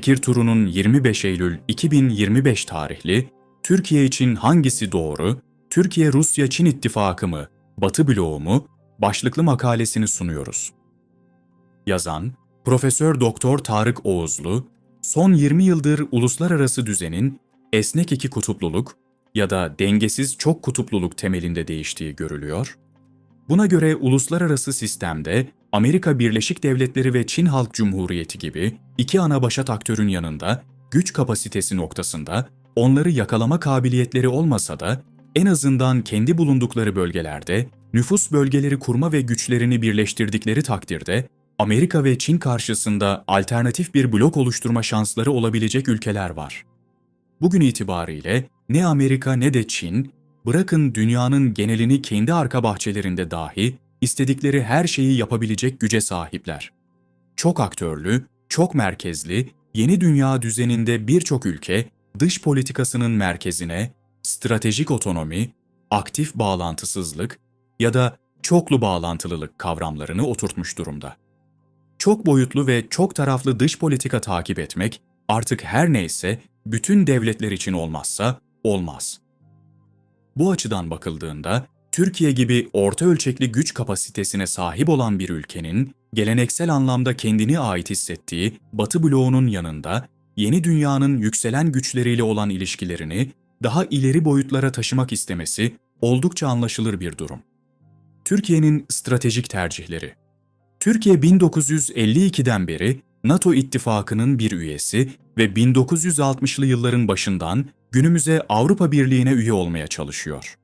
Fikir Turu'nun 25 Eylül 2025 tarihli Türkiye için hangisi doğru, Türkiye-Rusya-Çin ittifakı mı, Batı bloğu mu başlıklı makalesini sunuyoruz. Yazan Profesör Doktor Tarık Oğuzlu, son 20 yıldır uluslararası düzenin esnek iki kutupluluk ya da dengesiz çok kutupluluk temelinde değiştiği görülüyor. Buna göre uluslararası sistemde Amerika Birleşik Devletleri ve Çin Halk Cumhuriyeti gibi iki ana başat aktörün yanında güç kapasitesi noktasında onları yakalama kabiliyetleri olmasa da en azından kendi bulundukları bölgelerde nüfus bölgeleri kurma ve güçlerini birleştirdikleri takdirde Amerika ve Çin karşısında alternatif bir blok oluşturma şansları olabilecek ülkeler var. Bugün itibariyle ne Amerika ne de Çin, bırakın dünyanın genelini kendi arka bahçelerinde dahi istedikleri her şeyi yapabilecek güce sahipler. Çok aktörlü, çok merkezli, yeni dünya düzeninde birçok ülke dış politikasının merkezine stratejik otonomi, aktif bağlantısızlık ya da çoklu bağlantılılık kavramlarını oturtmuş durumda. Çok boyutlu ve çok taraflı dış politika takip etmek artık her neyse bütün devletler için olmazsa olmaz. Bu açıdan bakıldığında Türkiye gibi orta ölçekli güç kapasitesine sahip olan bir ülkenin geleneksel anlamda kendini ait hissettiği Batı bloğunun yanında yeni dünyanın yükselen güçleriyle olan ilişkilerini daha ileri boyutlara taşımak istemesi oldukça anlaşılır bir durum. Türkiye'nin stratejik tercihleri Türkiye 1952'den beri NATO ittifakının bir üyesi ve 1960'lı yılların başından günümüze Avrupa Birliği'ne üye olmaya çalışıyor.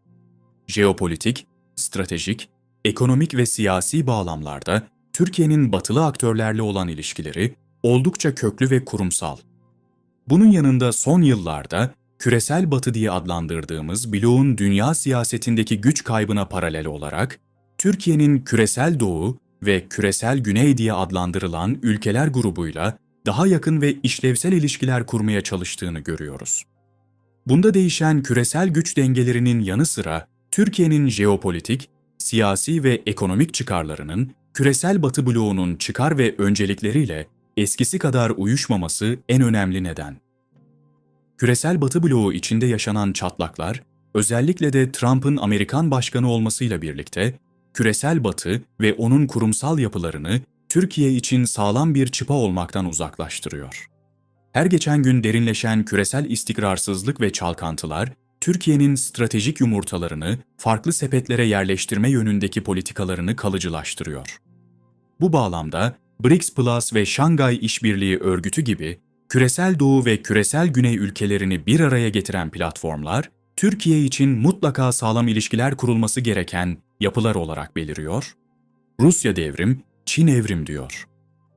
Jeopolitik, stratejik, ekonomik ve siyasi bağlamlarda Türkiye'nin batılı aktörlerle olan ilişkileri oldukça köklü ve kurumsal. Bunun yanında son yıllarda küresel batı diye adlandırdığımız bloğun dünya siyasetindeki güç kaybına paralel olarak Türkiye'nin küresel doğu ve küresel güney diye adlandırılan ülkeler grubuyla daha yakın ve işlevsel ilişkiler kurmaya çalıştığını görüyoruz. Bunda değişen küresel güç dengelerinin yanı sıra Türkiye'nin jeopolitik, siyasi ve ekonomik çıkarlarının küresel Batı bloğunun çıkar ve öncelikleriyle eskisi kadar uyuşmaması en önemli neden. Küresel Batı bloğu içinde yaşanan çatlaklar, özellikle de Trump'ın Amerikan başkanı olmasıyla birlikte küresel Batı ve onun kurumsal yapılarını Türkiye için sağlam bir çıpa olmaktan uzaklaştırıyor. Her geçen gün derinleşen küresel istikrarsızlık ve çalkantılar, Türkiye'nin stratejik yumurtalarını farklı sepetlere yerleştirme yönündeki politikalarını kalıcılaştırıyor. Bu bağlamda BRICS Plus ve Şangay İşbirliği Örgütü gibi küresel doğu ve küresel güney ülkelerini bir araya getiren platformlar, Türkiye için mutlaka sağlam ilişkiler kurulması gereken yapılar olarak beliriyor. Rusya devrim, Çin evrim diyor.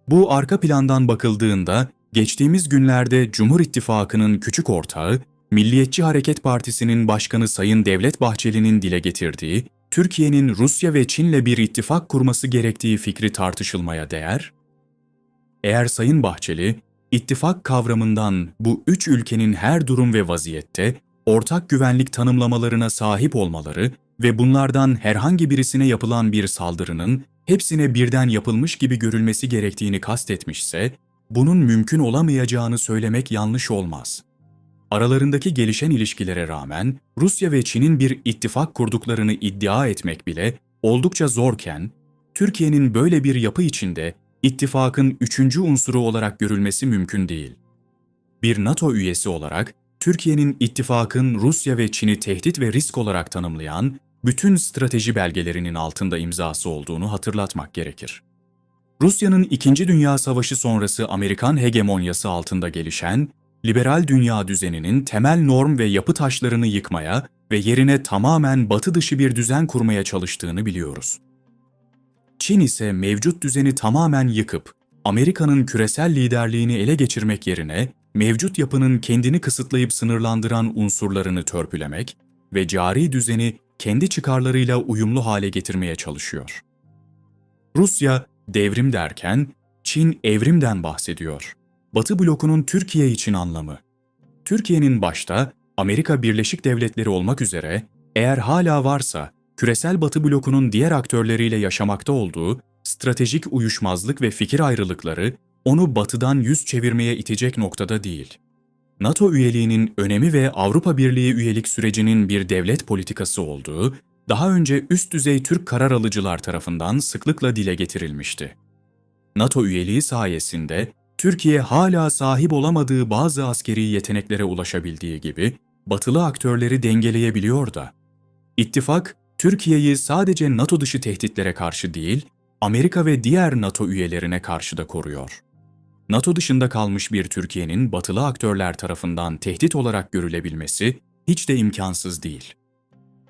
Bu arka plandan bakıldığında geçtiğimiz günlerde Cumhur İttifakı'nın küçük ortağı, Milliyetçi Hareket Partisi'nin başkanı Sayın Devlet Bahçeli'nin dile getirdiği, Türkiye'nin Rusya ve Çin'le bir ittifak kurması gerektiği fikri tartışılmaya değer. Eğer Sayın Bahçeli, ittifak kavramından bu üç ülkenin her durum ve vaziyette ortak güvenlik tanımlamalarına sahip olmaları ve bunlardan herhangi birisine yapılan bir saldırının hepsine birden yapılmış gibi görülmesi gerektiğini kastetmişse, bunun mümkün olamayacağını söylemek yanlış olmaz. Aralarındaki gelişen ilişkilere rağmen Rusya ve Çin'in bir ittifak kurduklarını iddia etmek bile oldukça zorken, Türkiye'nin böyle bir yapı içinde ittifakın üçüncü unsuru olarak görülmesi mümkün değil. Bir NATO üyesi olarak Türkiye'nin ittifakın Rusya ve Çin'i tehdit ve risk olarak tanımlayan bütün strateji belgelerinin altında imzası olduğunu hatırlatmak gerekir. Rusya'nın İkinci Dünya Savaşı sonrası Amerikan hegemonyası altında gelişen, liberal dünya düzeninin temel norm ve yapı taşlarını yıkmaya ve yerine tamamen batı dışı bir düzen kurmaya çalıştığını biliyoruz. Çin ise mevcut düzeni tamamen yıkıp Amerika'nın küresel liderliğini ele geçirmek yerine mevcut yapının kendini kısıtlayıp sınırlandıran unsurlarını törpülemek ve cari düzeni kendi çıkarlarıyla uyumlu hale getirmeye çalışıyor. Rusya devrim derken Çin evrimden bahsediyor. Batı blokunun Türkiye için anlamı. Türkiye'nin başta Amerika Birleşik Devletleri olmak üzere eğer hala varsa küresel Batı blokunun diğer aktörleriyle yaşamakta olduğu stratejik uyuşmazlık ve fikir ayrılıkları onu batıdan yüz çevirmeye itecek noktada değil. NATO üyeliğinin önemi ve Avrupa Birliği üyelik sürecinin bir devlet politikası olduğu, daha önce üst düzey Türk karar alıcılar tarafından sıklıkla dile getirilmişti. NATO üyeliği sayesinde Türkiye hala sahip olamadığı bazı askeri yeteneklere ulaşabildiği gibi batılı aktörleri dengeleyebiliyor da. İttifak, Türkiye'yi sadece NATO dışı tehditlere karşı değil, Amerika ve diğer NATO üyelerine karşı da koruyor. NATO dışında kalmış bir Türkiye'nin batılı aktörler tarafından tehdit olarak görülebilmesi hiç de imkansız değil.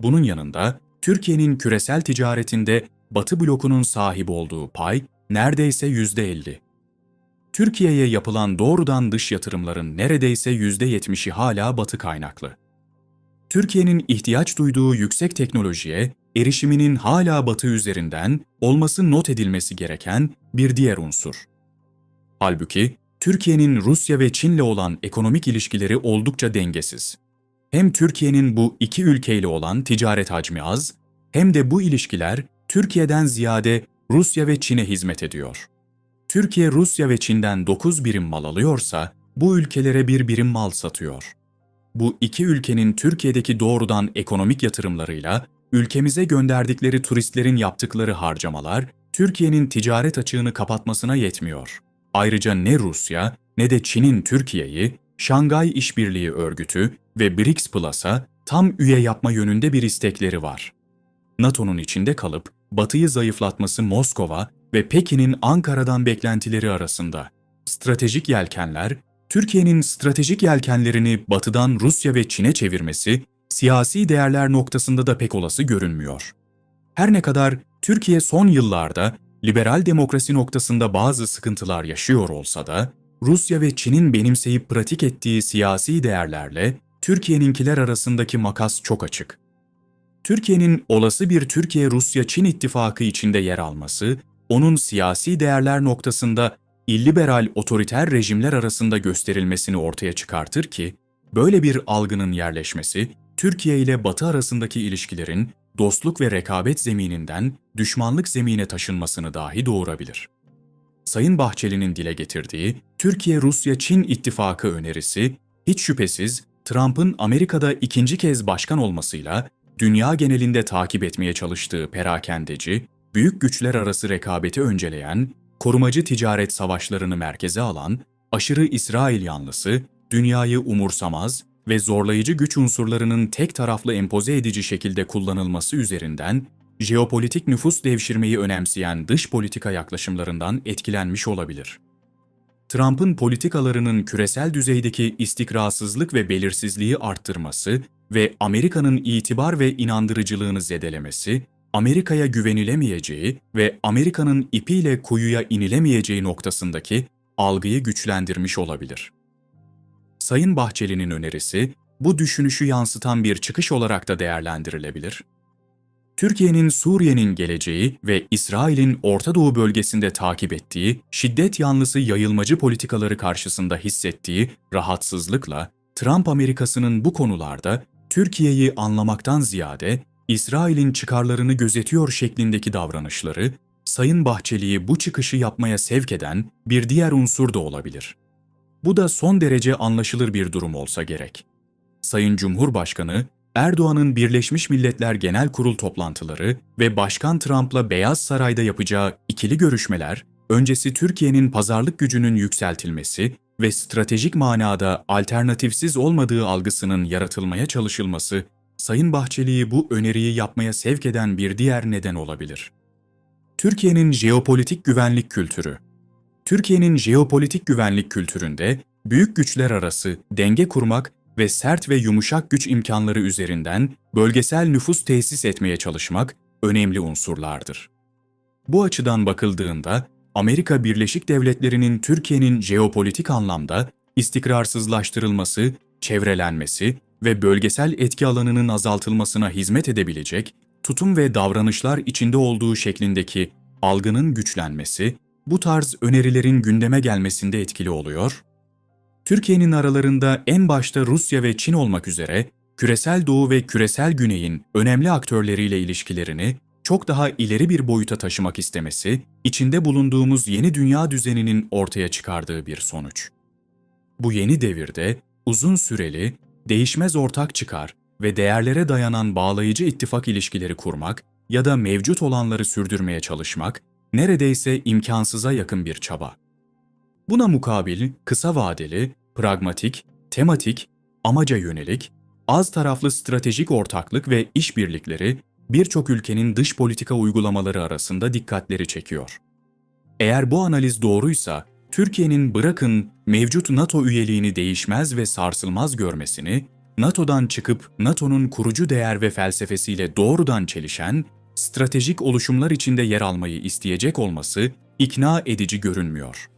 Bunun yanında Türkiye'nin küresel ticaretinde Batı blokunun sahip olduğu pay neredeyse yüzde 50. Türkiye'ye yapılan doğrudan dış yatırımların neredeyse yüzde 70'i hala Batı kaynaklı. Türkiye'nin ihtiyaç duyduğu yüksek teknolojiye erişiminin hala Batı üzerinden olması not edilmesi gereken bir diğer unsur. Halbuki Türkiye'nin Rusya ve Çin'le olan ekonomik ilişkileri oldukça dengesiz. Hem Türkiye'nin bu iki ülkeyle olan ticaret hacmi az, hem de bu ilişkiler Türkiye'den ziyade Rusya ve Çin'e hizmet ediyor. Türkiye Rusya ve Çin'den 9 birim mal alıyorsa bu ülkelere bir birim mal satıyor. Bu iki ülkenin Türkiye'deki doğrudan ekonomik yatırımlarıyla ülkemize gönderdikleri turistlerin yaptıkları harcamalar Türkiye'nin ticaret açığını kapatmasına yetmiyor. Ayrıca ne Rusya ne de Çin'in Türkiye'yi Şangay İşbirliği Örgütü ve BRICS Plus'a tam üye yapma yönünde bir istekleri var. NATO'nun içinde kalıp Batı'yı zayıflatması Moskova ve Pekin'in Ankara'dan beklentileri arasında. Stratejik yelkenler, Türkiye'nin stratejik yelkenlerini Batı'dan Rusya ve Çin'e çevirmesi, siyasi değerler noktasında da pek olası görünmüyor. Her ne kadar Türkiye son yıllarda liberal demokrasi noktasında bazı sıkıntılar yaşıyor olsa da, Rusya ve Çin'in benimseyip pratik ettiği siyasi değerlerle Türkiye'ninkiler arasındaki makas çok açık. Türkiye'nin olası bir Türkiye-Rusya-Çin ittifakı içinde yer alması, onun siyasi değerler noktasında illiberal otoriter rejimler arasında gösterilmesini ortaya çıkartır ki, böyle bir algının yerleşmesi, Türkiye ile Batı arasındaki ilişkilerin dostluk ve rekabet zemininden düşmanlık zemine taşınmasını dahi doğurabilir. Sayın Bahçeli'nin dile getirdiği Türkiye-Rusya-Çin ittifakı önerisi, hiç şüphesiz Trump'ın Amerika'da ikinci kez başkan olmasıyla dünya genelinde takip etmeye çalıştığı perakendeci, büyük güçler arası rekabeti önceleyen, korumacı ticaret savaşlarını merkeze alan, aşırı İsrail yanlısı, dünyayı umursamaz ve zorlayıcı güç unsurlarının tek taraflı empoze edici şekilde kullanılması üzerinden jeopolitik nüfus devşirmeyi önemseyen dış politika yaklaşımlarından etkilenmiş olabilir. Trump'ın politikalarının küresel düzeydeki istikrarsızlık ve belirsizliği arttırması ve Amerika'nın itibar ve inandırıcılığını zedelemesi, Amerika'ya güvenilemeyeceği ve Amerika'nın ipiyle kuyuya inilemeyeceği noktasındaki algıyı güçlendirmiş olabilir. Sayın Bahçeli'nin önerisi, bu düşünüşü yansıtan bir çıkış olarak da değerlendirilebilir. Türkiye'nin Suriye'nin geleceği ve İsrail'in Orta Doğu bölgesinde takip ettiği şiddet yanlısı yayılmacı politikaları karşısında hissettiği rahatsızlıkla Trump Amerikası'nın bu konularda Türkiye'yi anlamaktan ziyade İsrail'in çıkarlarını gözetiyor şeklindeki davranışları Sayın Bahçeli'yi bu çıkışı yapmaya sevk eden bir diğer unsur da olabilir. Bu da son derece anlaşılır bir durum olsa gerek. Sayın Cumhurbaşkanı, Erdoğan'ın Birleşmiş Milletler Genel Kurul toplantıları ve Başkan Trump'la Beyaz Saray'da yapacağı ikili görüşmeler, öncesi Türkiye'nin pazarlık gücünün yükseltilmesi ve stratejik manada alternatifsiz olmadığı algısının yaratılmaya çalışılması, Sayın Bahçeli'yi bu öneriyi yapmaya sevk eden bir diğer neden olabilir. Türkiye'nin jeopolitik güvenlik kültürü Türkiye'nin jeopolitik güvenlik kültüründe büyük güçler arası denge kurmak ve sert ve yumuşak güç imkanları üzerinden bölgesel nüfus tesis etmeye çalışmak önemli unsurlardır. Bu açıdan bakıldığında Amerika Birleşik Devletleri'nin Türkiye'nin jeopolitik anlamda istikrarsızlaştırılması, çevrelenmesi ve bölgesel etki alanının azaltılmasına hizmet edebilecek tutum ve davranışlar içinde olduğu şeklindeki algının güçlenmesi, bu tarz önerilerin gündeme gelmesinde etkili oluyor. Türkiye'nin aralarında en başta Rusya ve Çin olmak üzere küresel doğu ve küresel güneyin önemli aktörleriyle ilişkilerini çok daha ileri bir boyuta taşımak istemesi, içinde bulunduğumuz yeni dünya düzeninin ortaya çıkardığı bir sonuç. Bu yeni devirde uzun süreli, değişmez ortak çıkar ve değerlere dayanan bağlayıcı ittifak ilişkileri kurmak ya da mevcut olanları sürdürmeye çalışmak neredeyse imkansıza yakın bir çaba. Buna mukabil kısa vadeli, pragmatik, tematik, amaca yönelik, az taraflı stratejik ortaklık ve işbirlikleri birçok ülkenin dış politika uygulamaları arasında dikkatleri çekiyor. Eğer bu analiz doğruysa, Türkiye'nin bırakın mevcut NATO üyeliğini değişmez ve sarsılmaz görmesini, NATO'dan çıkıp NATO'nun kurucu değer ve felsefesiyle doğrudan çelişen, stratejik oluşumlar içinde yer almayı isteyecek olması ikna edici görünmüyor.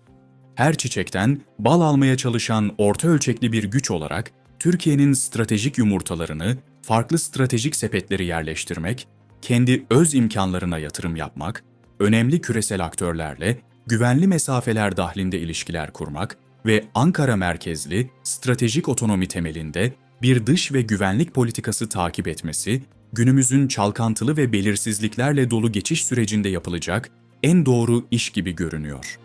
Her çiçekten bal almaya çalışan orta ölçekli bir güç olarak Türkiye'nin stratejik yumurtalarını farklı stratejik sepetleri yerleştirmek, kendi öz imkanlarına yatırım yapmak, önemli küresel aktörlerle güvenli mesafeler dahlinde ilişkiler kurmak ve Ankara merkezli stratejik otonomi temelinde bir dış ve güvenlik politikası takip etmesi, günümüzün çalkantılı ve belirsizliklerle dolu geçiş sürecinde yapılacak en doğru iş gibi görünüyor.